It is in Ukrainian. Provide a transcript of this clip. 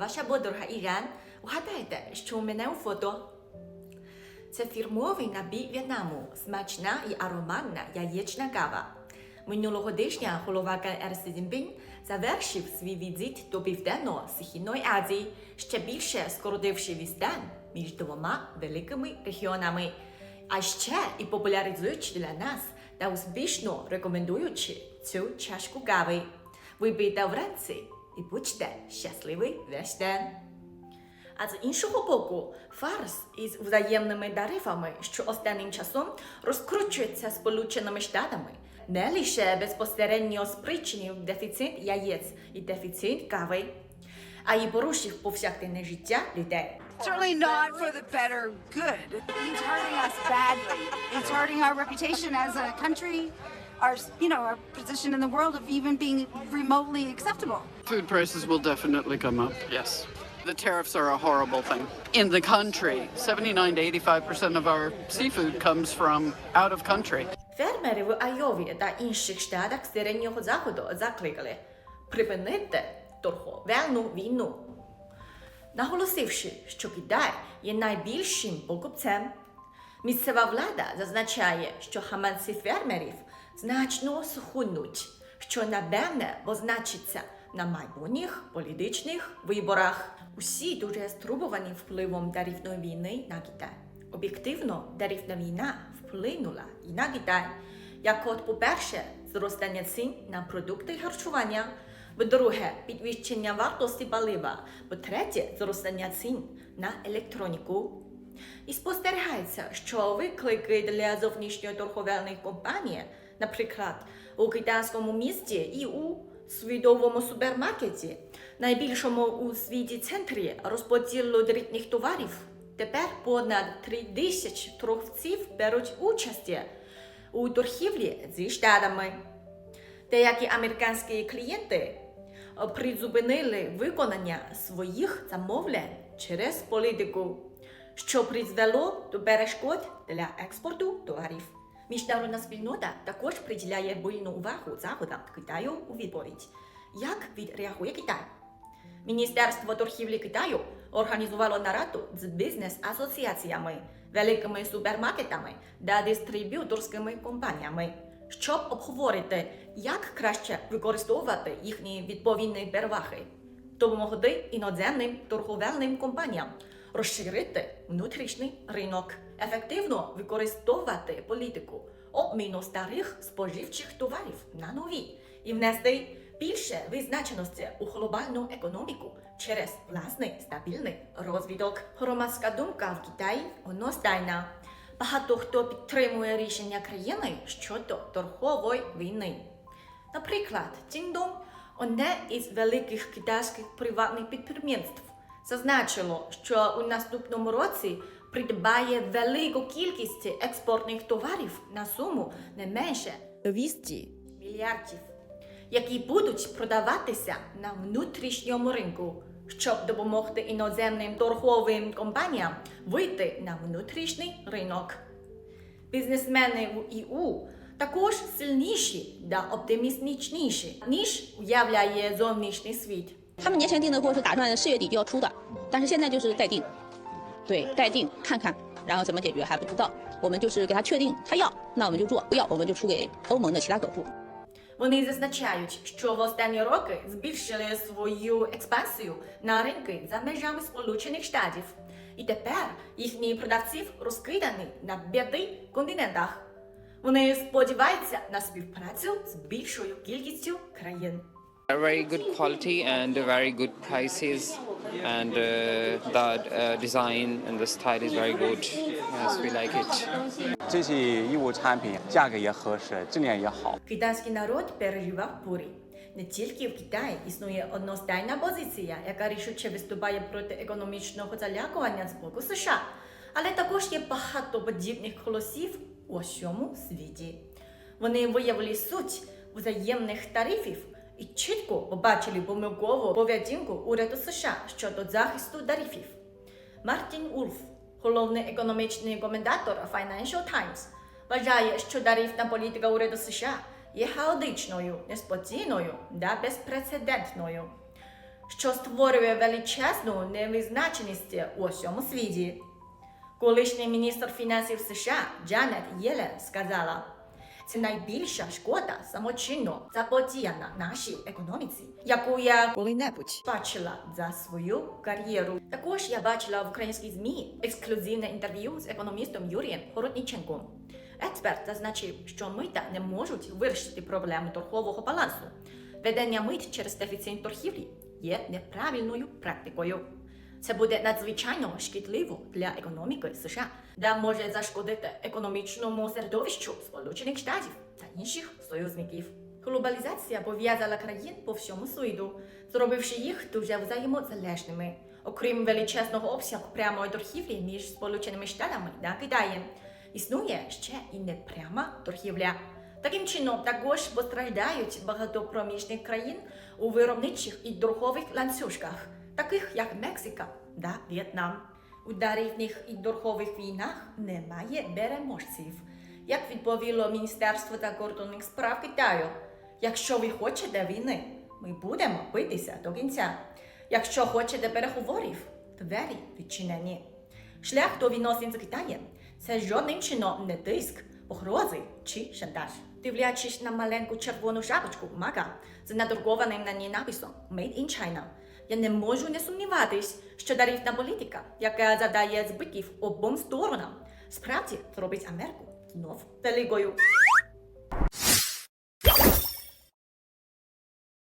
ваша подруга Іран, вгадайте, що у мене у фото. Це фірмовий набій В'єтнаму, смачна і ароматна яєчна кава. Минулого тижня голова КР Сі Цзіньпінь завершив свій візит до Південно-Східної Азії, ще більше скоротивши відстань між двома великими регіонами, а ще і популяризуючи для нас та успішно рекомендуючи цю чашку кави. Випийте вранці і будьте щасливий весь день. А з іншого боку, фарс із взаємними тарифами, що останнім часом розкручується Сполученими Штатами, не лише безпосередньо спричинив дефіцит яєць і дефіцит кави, а й порушив повсякденне життя людей. Certainly not for the better good. He's hurting us badly. It's hurting our reputation as a country, our, you know, our position in the world of even being remotely acceptable. Food prices will definitely come up, yes. The tariffs are a horrible thing. In the country, 79 to 85% of our seafood comes from out of country. Фермери в Айові та інших штатах середнього заходу закликали припинити торговельну війну, наголосивши, що Китай є найбільшим покупцем. Місцева влада зазначає, що гаманці фермерів значно схуднуть, що напевне позначиться на майбутніх політичних виборах. Усі дуже стурбовані впливом тарифної війни на Китай. Об'єктивно, тарифна війна вплинула і на Китай. Як от, по-перше, зростання цін на продукти харчування, по-друге, підвищення вартості палива, по-третє, зростання цін на електроніку. І спостерігається, що виклики для зовнішньоторговельних компаній, наприклад, у китайському місті і у світовому супермаркеті, найбільшому у світі центрі розподілу дрібних товарів, тепер понад 3 тисяч торговців беруть участь у торгівлі зі штатами. Деякі американські клієнти призупинили виконання своїх замовлень через політику, що призвело до перешкод для експорту товарів. Міжнародна спільнота також приділяє буйну увагу заходам Китаю у відповідь. Як відреагує Китай? Міністерство торгівлі Китаю організувало нараду з бізнес-асоціаціями, великими супермаркетами та дистриб'юторськими компаніями, щоб обговорити, як краще використовувати їхні відповідні переваги, допомогти іноземним торговельним компаніям розширити внутрішній ринок, ефективно використовувати політику обміну старих споживчих товарів на нові і внести більше визначеності у глобальну економіку через власний стабільний розвиток. Громадська думка в Китаї одностайна. Багато хто підтримує рішення країни щодо торгової війни. Наприклад, Тіндом одне із великих китайських приватних підприємств зазначило, що у наступному році придбає велику кількість експортних товарів на суму не менше 200 мільярдів, які будуть продаватися на внутрішньому ринку, щоб допомогти іноземним торговим компаніям вийти на внутрішній ринок. Бізнесмени в ІУ також сильніші та оптимістичніші, ніж уявляє зовнішній світ. 他们年前订的货是打算四月底就要出的，但是现在就是待定，对，待定看看，然后怎么解决还不知道。我们就是给他确定他要，那我们就做；不要，我们就出给欧盟的其他客户。 Вони зазначають, що в останні роки збільшили свою експансію на ринки за межами Сполучених Штатів. І тепер їхні продавців розкидані на п'яти континентах. Вони сподіваються на співпрацю з більшою кількістю країн. A very good quality and a very good prices, and uh, the uh, design and the style is very good. Yes, we like it. 这些义乌产品价格也合适，质量也好。 Китайський народ переживав бурі. Не тільки в Китаї існує одностайна позиція, яка рішуче виступає проти економічного залякування з боку США, але також є багато подібних голосів у всьому світі. Вони виявили суть взаємних тарифів і чітко побачили помилкову поведінку уряду США щодо захисту тарифів. Мартін Ульф, головний економічний коментатор Financial Times, вважає, що тарифна політика уряду США є хаотичною, неспокійною та безпрецедентною. що створює величезну невизначеність у всьому світі. Колишній міністр фінансів США Джанет Єлен сказала, це найбільша шкода самочинно заподіяна нашій економіці, яку я коли-небудь бачила за свою кар'єру. Також я бачила в українській ЗМІ ексклюзивне інтерв'ю з економістом Юрієм Городніченком. Експерт зазначив, що мита не можуть вирішити проблему торгового балансу. Ведення мит через дефіцит торгівлі є неправильною практикою. Це буде надзвичайно шкідливо для економіки США, де може зашкодити економічному середовищу Сполучених Штатів та інших союзників. Глобалізація пов'язала країн по всьому світу, зробивши їх дуже взаємозалежними. Окрім величезного обсягу прямої торгівлі між Сполученими Штатами та Китаєм, існує ще і непряма торгівля. Таким чином, також постраждають багато проміжних країн у виробничих і торгових ланцюжках, таких як Мексика та В'єтнам. У дарівних і торгових війнах немає переможців. Як відповіло Міністерство закордонних справ Китаю, якщо ви хочете війни, ми будемо битися до кінця. Якщо хочете переговорів, двері відчинені. Шлях до відносин з Китаєм це жодним чином не тиск, погрози чи шантаж. Дивлячись на маленьку червону шапочку мага з надрукованим на ній написом Made in China, я не можу не сумніватись, що тарифна політика, яка задає збитків обом сторонам, справді зробить Америку знов великою.